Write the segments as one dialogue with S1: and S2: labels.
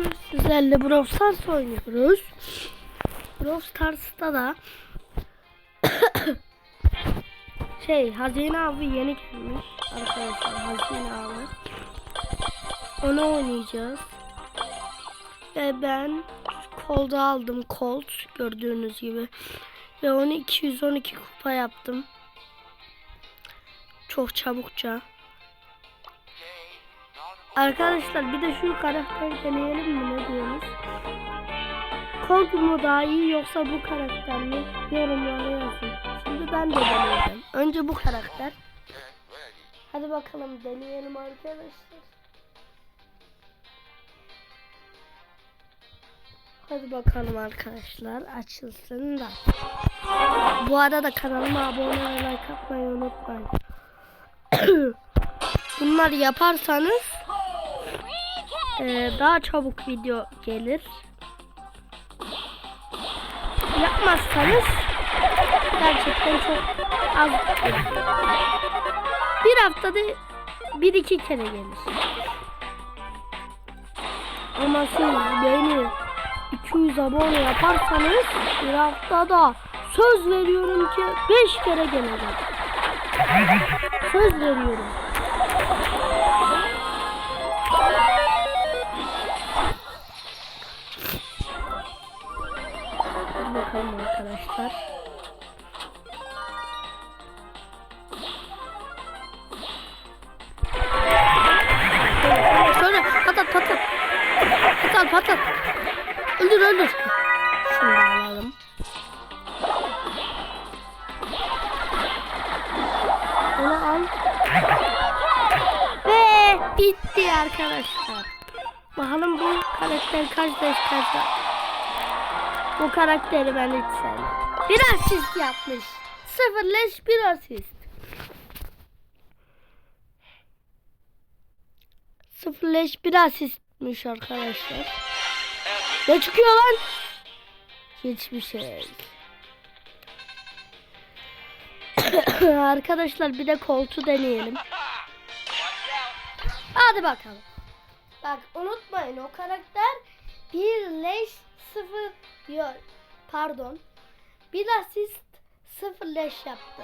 S1: bugün sizlerle Brawl Stars oynuyoruz. Brawl Stars'ta da şey Hazine Avı yeni gelmiş arkadaşlar Hazine Avı. Onu oynayacağız. Ve ben kolda aldım Colt gördüğünüz gibi. Ve onu 212 kupa yaptım. Çok çabukça. Arkadaşlar bir de şu karakteri deneyelim mi ne diyorsunuz? Colt mu daha iyi yoksa bu karakter mi? Yorumlara yazın. Şimdi ben de deneyeceğim. Önce bu karakter. Hadi bakalım deneyelim arkadaşlar. Hadi bakalım arkadaşlar açılsın da. Bu arada kanalıma abone ve like atmayı unutmayın. Bunları yaparsanız eee, daha çabuk video gelir. Yapmazsanız gerçekten çok az. Bir haftada bir iki kere gelir. Ama siz beni 200 abone yaparsanız bir haftada söz veriyorum ki 5 kere gelecek. Söz veriyorum. Bakalım arkadaşlar. Şöyle patat patat. Patat patat. Öldür öldür. Şunu alalım. Bunu al. Ve bitti arkadaşlar. Bakalım bu karakter kaç leş kaç Bu karakteri ben hiç sevmem. Bir asist yapmış. Sıfır leş bir asist. Sıfır leş bir asistmiş arkadaşlar. Ne çıkıyor lan? Hiçbir şey. Arkadaşlar bir de koltuğu deneyelim. Hadi bakalım. Bak unutmayın o karakter bir leş sıfır yok pardon bir asist sıfır leş yaptı.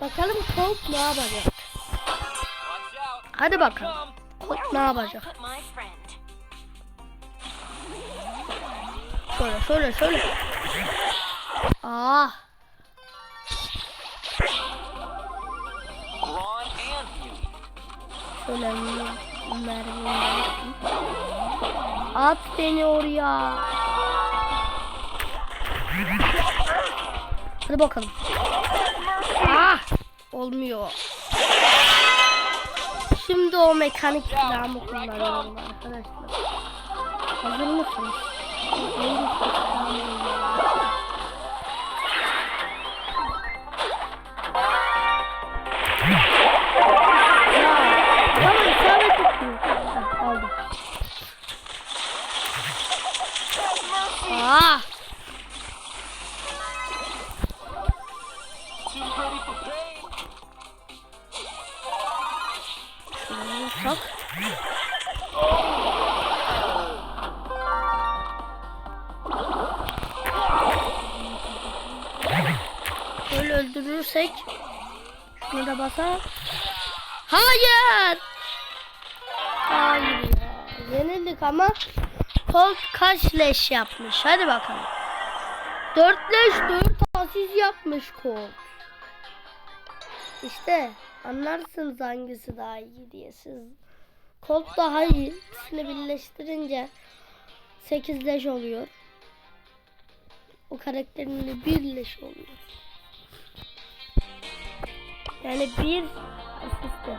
S1: Bakalım Colt ne yapacak? Hadi bakalım. Colt ne yapacak? Şöyle şöyle şöyle. Ah. Şöyle mermi At beni oraya. Hadi bakalım. Ah! Olmuyor. Şimdi o mekanik silahımı kullanıyorum arkadaşlar. Hazır mısınız? Ah! Şunu sok. Böyle öldürürsek şunu da basa. Hayır! Hayır ya. Yenildik ama Colt kaç leş yapmış? Hadi bakalım. 4 leş 4 asist yapmış Colt. İşte anlarsınız hangisi daha iyi diye siz. Colt daha iyi. İkisini birleştirince 8 leş oluyor. O karakterin 1 leş oluyor. Yani bir asiste.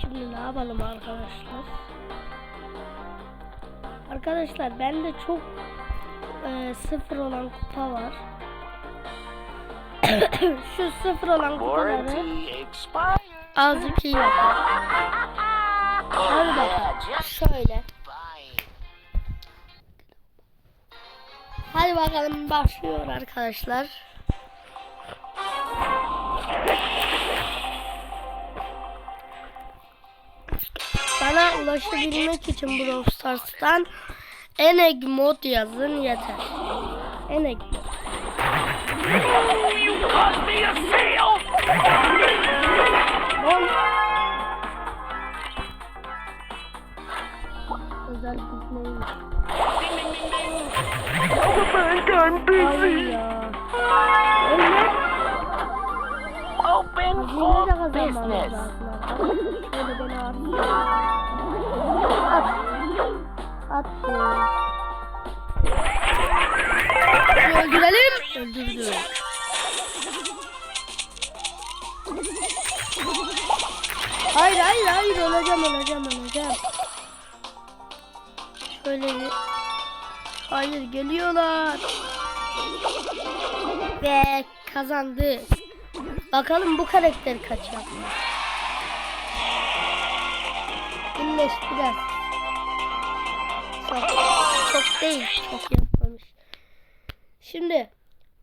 S1: Şimdi ne yapalım arkadaşlar? Arkadaşlar bende çok e, sıfır olan kupa var. Şu sıfır olan kupaları azıcık iyi yapalım. Hadi bakalım. Şöyle. Hadi bakalım başlıyor arkadaşlar. Ulaşabilmek için Brawl Stars'tan Eneg mod yazın yeter. Eneg mod. Özel Hayır ya.
S2: Open for business.
S1: At. At. Öldürelim. Öldürdüm. Hayır hayır hayır öleceğim öleceğim öleceğim. Şöyle bir. Hayır geliyorlar. Ve kazandı. Bakalım bu karakter kaç yapmış. Birleş biraz. Çok, çok değil. Çok yapmamış. Şimdi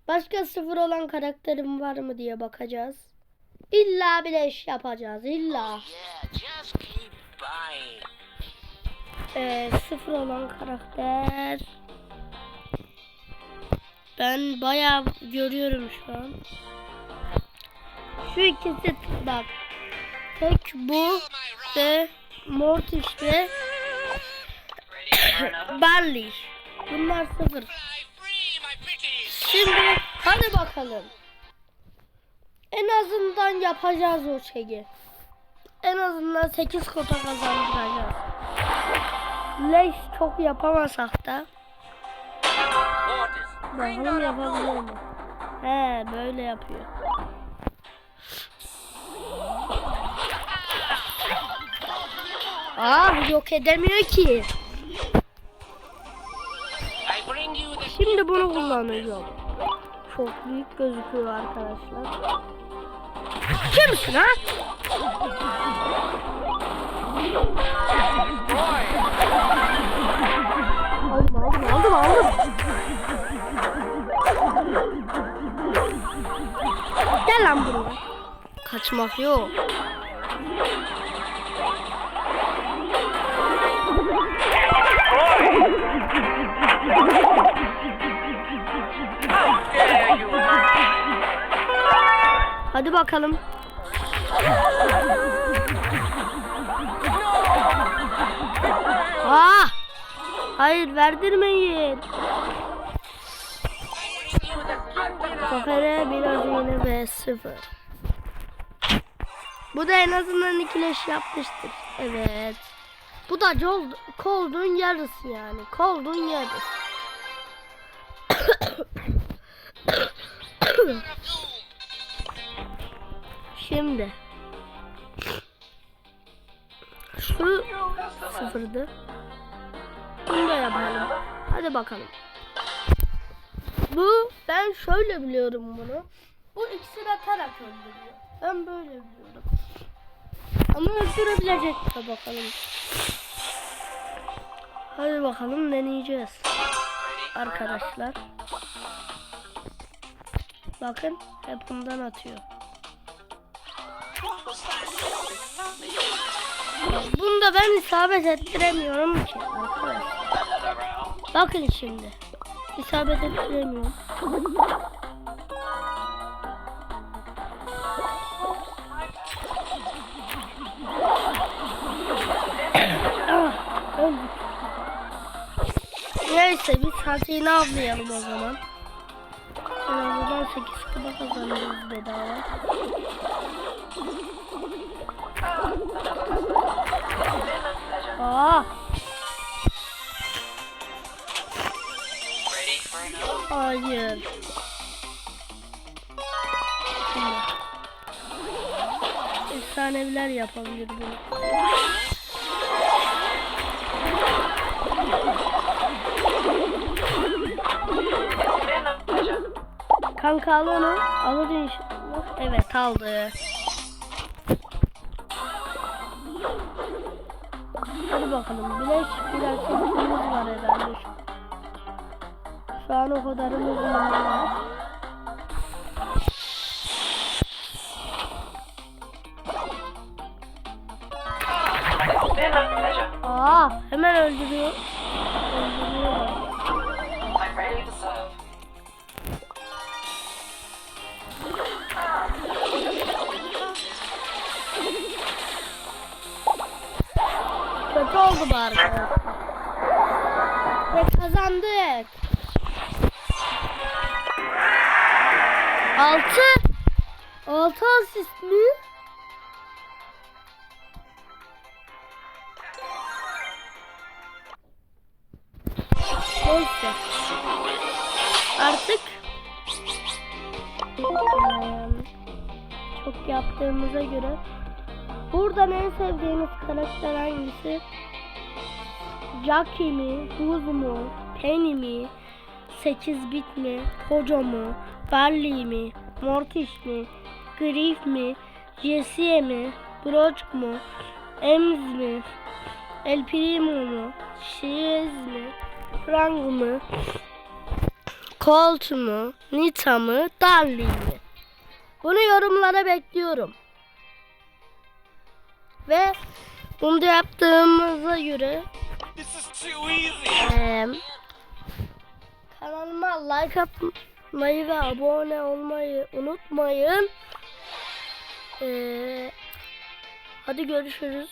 S1: başka sıfır olan karakterim var mı diye bakacağız. İlla bileş yapacağız. illa.
S2: Buying.
S1: Ee, sıfır olan karakter. Ben bayağı görüyorum şu an. Şu ikisi bak. Tek bu ve Mortis ve Barley. Bunlar sıfır. Şimdi hadi bakalım. En azından yapacağız o şeyi. En azından 8 kota kazandıracağız. Leş çok yapamasak da bakalım yapabiliyor mu? He böyle yapıyor. Aa yok edemiyor ki. Şimdi bunu kullanacağım. Çok büyük gözüküyor arkadaşlar. Kimsin ha? Aldım aldım aldım aldım. Gel lan buraya. Kaçmak yok. Hadi bakalım. Aa! Hayır verdirmeyin. Kafere biraz yine ve sıfır. Bu da en azından ikileş yapmıştır. Evet. Bu da Cold, Cold'un yarısı yani. Cold'un yarısı. Şimdi. Şu sıfırdı. Bunu da yapalım. Hadi bakalım. Bu ben şöyle biliyorum bunu. Bu iksir atarak öldürüyor. Ben böyle biliyorum. Ama öldürebilecek mi bakalım. Hadi bakalım deneyeceğiz. Arkadaşlar. Bakın hep bundan atıyor. Bunu da ben isabet ettiremiyorum ki arkadaşlar. Bakın şimdi. İsabet ettiremiyorum. Neyse biz hazine avlayalım o zaman. Azından 8 kuba kazanırız bedava. Aa,
S2: for another?
S1: hayır. Efsaneviler yapabilir bunu. Kanka al onu. Alır inşallah. Evet aldı. Hadi bakalım. Bileş biraz çekimimiz var herhalde. Şu, şu an o kadarımız var. Aa hemen. Öldürüyor. Oldu arkadaşlar. Ve kazandık. Altı. Altı asist mi? Neyse. Artık çok yaptığımıza göre buradan en sevdiğiniz karakter hangisi? Jackie mi? Buz mu? Penny mi? 8 bit mi? Poco mu? Barley mi? Mortis mi? Griff mi? Jessie mi? Brock mu? Ems mi? El Primo mu? Shiz mi? Frank mı? Colt mu? Nita mı? Darling mi? Bunu yorumlara bekliyorum. Ve bunu yaptığımıza göre
S2: This is too easy.
S1: eee, kanalıma like atmayı ve abone olmayı unutmayın. Eee, hadi görüşürüz.